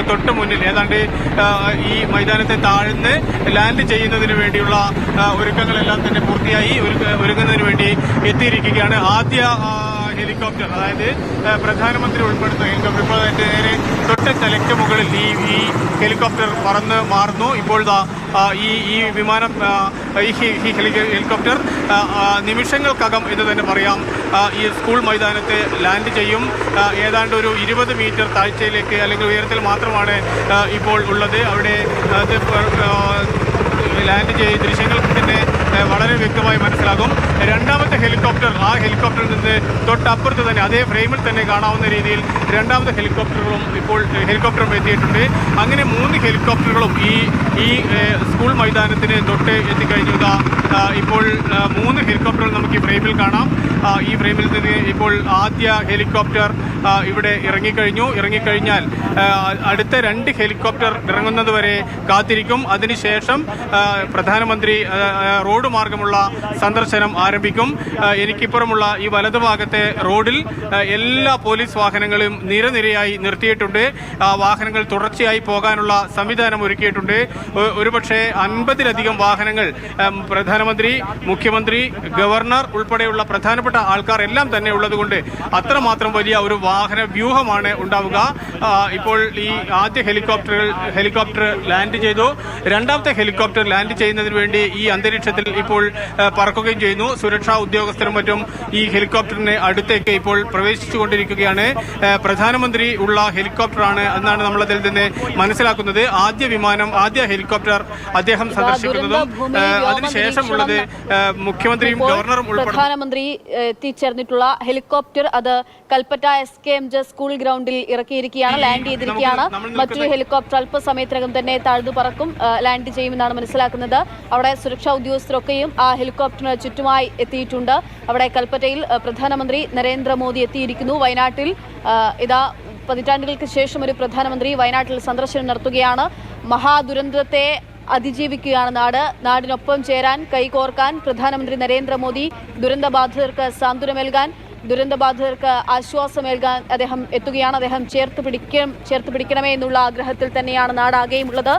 നമുക്ക് തൊട്ട് മുന്നിൽ ഏതാണ്ട് ഈ മൈതാനത്തെ താഴ്ന്ന് ലാൻഡ് ചെയ്യുന്നതിന് വേണ്ടിയുള്ള ഒരുക്കങ്ങളെല്ലാം തന്നെ പൂർത്തിയായി ഒരുക്കുന്നതിന് വേണ്ടി എത്തിയിരിക്കുകയാണ് ആദ്യ ഹെലികോപ്റ്റർ. അതായത് പ്രധാനമന്ത്രി ഉൾപ്പെടുന്ന ഹെലികോപ്റ്റർ ഇപ്പോൾ നേരെ തൊട്ട് തലയ്ക്ക് മുകളിൽ ഈ ഈ ഹെലികോപ്റ്റർ പറന്ന് മാറുന്നു. ഇപ്പോൾ ഈ ഈ വിമാനം ഈ ഹെലി- ഹെലികോപ്റ്റർ നിമിഷങ്ങൾക്കകം എന്ന് തന്നെ പറയാം. ഈ സ്കൂൾ മൈതാനത്തെ ലാൻഡ് ചെയ്യും. ഏതാണ്ട് ഒരു ഇരുപത് മീറ്റർ താഴ്ചയിലേക്ക് അല്ലെങ്കിൽ ഉയരത്തിൽ മാത്രമാണ് ഇപ്പോൾ ഉള്ളത്. അവിടെ ലാൻഡ് ചെയ്ത് ദൃശ്യങ്ങൾ വളരെ വ്യക്തമായി മനസ്സിലാകും. രണ്ടാമത്തെ ഹെലികോപ്റ്റർ ആ ഹെലികോപ്റ്ററിൽ നിന്ന് തൊട്ടപ്പുറത്ത് തന്നെ അതേ ഫ്രെയിമിൽ തന്നെ കാണാവുന്ന രീതിയിൽ രണ്ടാമത്തെ ഹെലികോപ്റ്ററുകളും ഇപ്പോൾ ഹെലികോപ്റ്ററും എത്തിയിട്ടുണ്ട്. അങ്ങനെ മൂന്ന് ഹെലികോപ്റ്ററുകളും ഈ ഈ സ്കൂൾ മൈതാനത്തിന് തൊട്ട് എത്തിക്കഴിഞ്ഞു ഇപ്പോൾ മൂന്ന് ഹെലികോപ്റ്ററുകൾ നമുക്ക് ഈ ഫ്രെയിമിൽ കാണാം. ഈ ഫ്രെയിമിൽ നിന്ന് ഇപ്പോൾ ആദ്യ ഹെലികോപ്റ്റർ ഇവിടെ ഇറങ്ങിക്കഴിഞ്ഞു. ഇറങ്ങിക്കഴിഞ്ഞാൽ അടുത്ത രണ്ട് ഹെലികോപ്റ്റർ ഇറങ്ങുന്നത് വരെ കാത്തിരിക്കും. അതിനുശേഷം പ്രധാനമന്ത്രി റോഡ് മാർഗമുള്ള സന്ദർശനം ആരംഭിക്കും. എനിക്കിപ്പുറമുള്ള ഈ വലതുഭാഗത്തെ റോഡിൽ എല്ലാ പോലീസ് വാഹനങ്ങളും നിരനിരയായി നിർത്തിയിട്ടുണ്ട്. വാഹനങ്ങൾ തുടർച്ചയായി പോകാനുള്ള സംവിധാനം ഒരുക്കിയിട്ടുണ്ട്. ഒരുപക്ഷെ അൻപതിലധികം വാഹനങ്ങൾ പ്രധാനമന്ത്രി മുഖ്യമന്ത്രി ഗവർണർ ഉൾപ്പെടെയുള്ള പ്രധാനപ്പെട്ട ആൾക്കാർ എല്ലാം തന്നെ ഉള്ളതുകൊണ്ട് അത്രമാത്രം വലിയ ഒരു വാഹന വ്യൂഹമാണ് ഉണ്ടാവുക. ഇപ്പോൾ ഈ ആദ്യ ഹെലികോപ്റ്ററുകൾ ഹെലികോപ്റ്റർ ലാൻഡ് ചെയ്തു. രണ്ടാമത്തെ ഹെലികോപ്റ്റർ ലാൻഡ് ചെയ്യുന്നതിന് വേണ്ടി ഈ അന്തരീക്ഷത്തിൽ ഇപ്പോൾ പറക്കുകയും ചെയ്യുന്നു. സുരക്ഷാ ഉദ്യോഗസ്ഥരും മറ്റും ഈ ഹെലികോപ്റ്ററിന് അടുത്തേക്ക് ഇപ്പോൾ പ്രവേശിച്ചുകൊണ്ടിരിക്കുകയാണ്. പ്രധാനമന്ത്രി ഉള്ള ഹെലികോപ്റ്ററാണ് എന്നാണ് നമ്മളതിൽ നിന്ന് മനസ്സിലാക്കുന്നത്. ആദ്യ വിമാനം ആദ്യ ഹെലികോപ്റ്റർ അദ്ദേഹം സന്ദർശിക്കുന്നതും അതിനുശേഷമുള്ളത് മുഖ്യമന്ത്രിയും ഗവർണറും പ്രധാനമന്ത്രി എത്തിച്ചേർന്നിട്ടുള്ള ഹെലികോപ്റ്റർ അത് Kalpetta S K M J school ഗ്രൗണ്ടിൽ ഇറക്കിയിരിക്കുകയാണ് ലാൻഡ് ചെയ്തിരിക്കുകയാണ്. മറ്റൊരു ഹെലികോപ്റ്റർ അല്പസമയത്തിനകം തന്നെ താഴ്ന്നു പറക്കും ലാൻഡ് ചെയ്യുമെന്നാണ് മനസ്സിലാക്കുന്നത്. അവിടെ സുരക്ഷാ ഉദ്യോഗസ്ഥരൊക്കെയും ആ ഹെലികോപ്റ്ററിന് ചുറ്റുമായി എത്തിയിട്ടുണ്ട്. അവിടെ കൽപ്പറ്റയിൽ പ്രധാനമന്ത്രി നരേന്ദ്രമോദി എത്തിയിരിക്കുന്നു. വയനാട്ടിൽ ഇതാ പതിറ്റാണ്ടുകൾക്ക് ശേഷം ഒരു പ്രധാനമന്ത്രി വയനാട്ടിൽ സന്ദർശനം നടത്തുകയാണ്. മഹാദുരന്തത്തെ അതിജീവിക്കുകയാണ് നാട്. നാടിനൊപ്പം ചേരാൻ കൈകോർക്കാൻ പ്രധാനമന്ത്രി നരേന്ദ്രമോദി ദുരന്തബാധിതർക്ക് സാന്ത്വനമേൽകാൻ ദുരന്തബാധിതർക്ക് ആശ്വാസമേൽകാൻ അദ്ദേഹം എത്തുകയാണ്. അദ്ദേഹം ചേർത്ത് പിടിക്കും ചേർത്ത് പിടിക്കണമേ എന്നുള്ള ആഗ്രഹത്തിൽ തന്നെയാണ് നാടാകെയും ഉള്ളത്